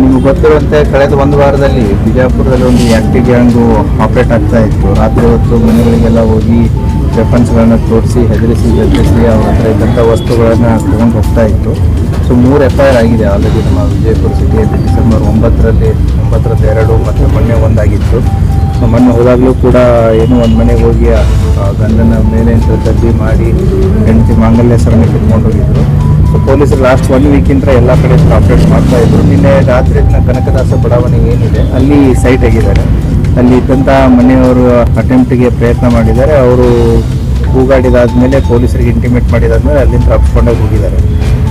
ನಿಮ್ಗೆ ಗೊತ್ತಿರುವಂತೆ ಕಳೆದ ಒಂದು ವಾರದಲ್ಲಿ ಬಿಜಾಪುರದಲ್ಲಿ ಒಂದು ಆಕ್ಟಿವ್ ಗ್ಯಾಂಗು ಆಪರೇಟ್ ಆಗ್ತಾ ಇತ್ತು. ರಾತ್ರಿ ಹೊತ್ತು ಮನೆಗಳಿಗೆಲ್ಲ ಹೋಗಿ ವೆಪನ್ಸ್ಗಳನ್ನ ತೋರಿಸಿ, ಹೆದರಿಸಿ ಬೆದರಿಸಿ ಅವ್ರ ಹತ್ರ ಇದ್ದಂಥ ವಸ್ತುಗಳನ್ನು ತೊಗೊಂಡು ಹೋಗ್ತಾ ಇತ್ತು. ಸೊ, ಮೂರು ಎಫ್ ಐ ಆರ್ ಆಗಿದೆ ಆಲ್ರೆಡಿ ನಮ್ಮ ವಿಜಯಪುರ ಸಿಟಿಯಲ್ಲಿ ಡಿಸೆಂಬರ್ ಒಂಬತ್ತರಲ್ಲಿ ಒಂಬತ್ತರದ್ದು ಎರಡು, ಮತ್ತು ಮೊನ್ನೆ ಒಂದಾಗಿತ್ತು. ಸೊ, ಮೊನ್ನೆ ಹೋದಾಗಲೂ ಕೂಡ ಏನೋ ಒಂದು ಮನೆಗೆ ಹೋಗಿ ಗಂಡನ ಮೇಲೆ ಅಂತ ಮಾಡಿ ಹೆಂಡತಿ ಮಾಂಗಲ್ಯ ಸರಣಿ ಕಿತ್ಕೊಂಡು ಪೊಲೀಸರು ಲಾಸ್ಟ್ ಒನ್ ವೀಕಿಂದ ಎಲ್ಲ ಕಡೆ ಆಪರೇಟ್ ಮಾಡ್ತಾ ಇದ್ರು. ನಿನ್ನೆ ರಾತ್ರಿ ಕನಕದಾಸ ಬಡಾವಣೆ ಏನಿದೆ, ಅಲ್ಲಿ ಸೈಟ್ ಆಗಿದ್ದಾರೆ ಅಲ್ಲಿ ಇದ್ದಂಥ ಮನೆಯವರು ಅಟೆಂಪ್ಟ್ಗೆ ಪ್ರಯತ್ನ ಮಾಡಿದ್ದಾರೆ. ಅವರು ಕೂಗಾಡಿದಾದ್ಮೇಲೆ ಪೊಲೀಸರಿಗೆ ಇಂಟಿಮೇಟ್ ಮಾಡಿದಾದ್ಮೇಲೆ ಅಲ್ಲಿಂದ ತಪ್ಸ್ಕೊಂಡಾಗಿ ಹೋಗಿದ್ದಾರೆ.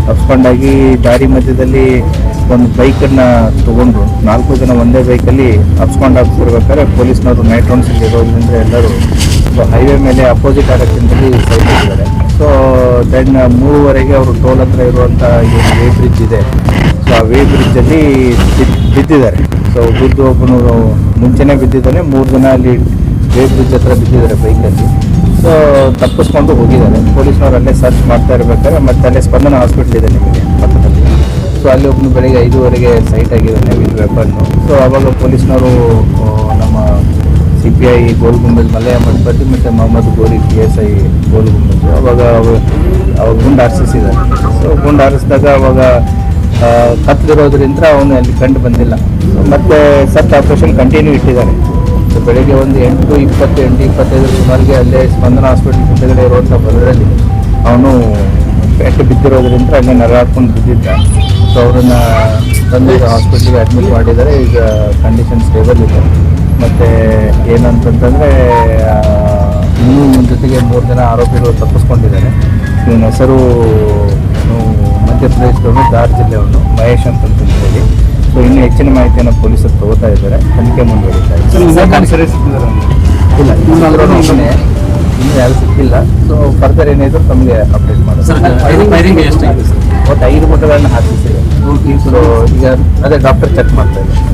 ತಪ್ಸ್ಕೊಂಡಾಗಿ ದಾರಿ ಮಧ್ಯದಲ್ಲಿ ಒಂದು ಬೈಕನ್ನು ತೊಗೊಂಡು ನಾಲ್ಕು ಜನ ಒಂದೇ ಬೈಕಲ್ಲಿ ಹಬ್ಸ್ಕೊಂಡು ಹಾಕ್ತಿರ್ಬೇಕಾದ್ರೆ ಪೊಲೀಸ್ನವರು ನೈಟ್ ರೌಂಡ್ಸಲ್ಲಿ ಇರೋದ್ರಿಂದ ಎಲ್ಲರೂ ಹೈವೇ ಮೇಲೆ ಅಪೋಸಿಟ್ ಆಗಕ್ಕಿಂತಲೂ ಸೈಟ್ ಇದ್ದಾರೆ ಸೊ ದೆನ್ ಮೂರುವರೆಗೆ ಅವರು ಟೋಲ್ ಹತ್ರ ಇರುವಂಥ ವೇ ಬ್ರಿಡ್ಜ್ ಇದೆ. ಸೊ ಆ ವೇ ಬ್ರಿಡ್ಜಲ್ಲಿ ಬಿದ್ದಿದ್ದಾರೆ. ಸೊ ಬಿದ್ದು ಒಬ್ಬನು ಮುಂಚೆನೇ ಬಿದ್ದಿದ್ದಾನೆ, ಮೂರು ಜನ ಅಲ್ಲಿ ವೇ ಬ್ರಿಡ್ಜ್ ಹತ್ರ ಬಿದ್ದಿದ್ದಾರೆ ಬೈಕಲ್ಲಿ ಸೊ ತಪ್ಪಿಸ್ಕೊಂಡು ಹೋಗಿದ್ದಾರೆ. ಪೊಲೀಸ್ನವ್ರು ಅಲ್ಲೇ ಸರ್ಚ್ ಮಾಡ್ತಾ ಇರ್ಬೇಕಾದ್ರೆ ಮತ್ತೆ ಅಲ್ಲೇ ಸ್ಪಂದನ ಹಾಸ್ಪಿಟ್ಲ್ ಇದೆ ನಿಮಗೆ, ಪಕ್ಕದಲ್ಲಿ. ಸೊ ಅಲ್ಲಿ ಒಬ್ಬನು ಬೆಳಗ್ಗೆ ಐದೂವರೆಗೆ ಸೈಟ್ ಆಗಿದ್ದಾನೆ ವಿತ್ ವೆಪನ್ನು ಸೊ ಅವಾಗ ಪೊಲೀಸ್ನವರು ನಮ್ಮ C P I Gol Gumbaz Malaya Mathapati ಮತ್ತು Mohammed Ghori P S I Gol Gumbaz ಅವಾಗ ಅವ- ಅವಾಗ ಗುಂಡು ಹಾರಿಸಿದ್ದಾರೆ ಸೊ ಗುಂಡು ಹಾರಿಸಿದಾಗ ಅವಾಗ ಕತ್ತಲಿರೋದ್ರಿಂದ ಅವನು ಅಲ್ಲಿ ಕಂಡು ಬಂದಿಲ್ಲ. ಮತ್ತು ಸರ್ಚ್ ಆಪರೇಷನ್ ಕಂಟಿನ್ಯೂ ಇಟ್ಟಿದ್ದಾರೆ. ಸೊ ಬೆಳಿಗ್ಗೆ ಒಂದು ಎಂಟು ಇಪ್ಪತ್ತು ಎಂಟು ಇಪ್ಪತ್ತೈದು ಸುಮಾರಿಗೆ ಅಲ್ಲೇ ಸ್ಪಂದನ ಹಾಸ್ಪಿಟಲ್ ಮುಂದೆಗಡೆ ಇರುವಂಥ ಬದಲಲ್ಲಿ ಅವನು ಪೆಟ್ಟು ಬಿದ್ದಿರೋದ್ರಿಂದ ನರ ಹಾಕ್ಕೊಂಡು ಬಿದ್ದಿದ್ದ. ಸೊ ಅವರನ್ನು ತಂದು ಹಾಸ್ಪಿಟ್ಲಿಗೆ ಅಡ್ಮಿಟ್ ಮಾಡಿದ್ದಾರೆ. ಈಗ ಕಂಡೀಷನ್ ಸ್ಟೇಬಲ್ ಇದೆ. ಮತ್ತು ಏನಂತಂತಂದರೆ ಇನ್ನೂ ನಿಮ್ಮ ಜೊತೆಗೆ ಮೂರು ಜನ ಆರೋಪಿಗಳು ತಪ್ಪಿಸ್ಕೊಂಡಿದ್ದಾರೆ. ಇವನ ಹೆಸರು ಮಧ್ಯಪ್ರದೇಶದವನು ಧಾರ್ ಜಿಲ್ಲೆಯವನು ಮಹೇಶ್ ಅಂತ ಹೇಳಿ ಸೊ ಇನ್ನೂ ಹೆಚ್ಚಿನ ಮಾಹಿತಿಯನ್ನು ಪೊಲೀಸರು ತಗೋತಾ ಇದ್ದಾರೆ. ತನಿಖೆ ಮುಂದುವರಿತಾ ಇದೆ. ಇಲ್ಲ ಇನ್ನೂ ಯಾರು ಸಿಕ್ಕಿಲ್ಲ. ಸೊ ಫರ್ದರ್ ಏನಿದ್ರು ತಮಗೆ ಅಪ್ಡೇಟ್ ಮಾಡೋದು. ಒಟ್ಟು ಐದು ಫೋಟೋಗಳನ್ನ ಹಾಕಿಸಿದೆ. ಸೊ ಈಗ ಅದೇ ಡಾಕ್ಟರ್ ಚೆಕ್ ಮಾಡ್ತಾ ಇದ್ದಾರೆ.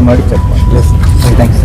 ಮಾಡಿ ಚೆಕ್ ಮಾಡಿ ಥ್ಯಾಂಕ್ಸ್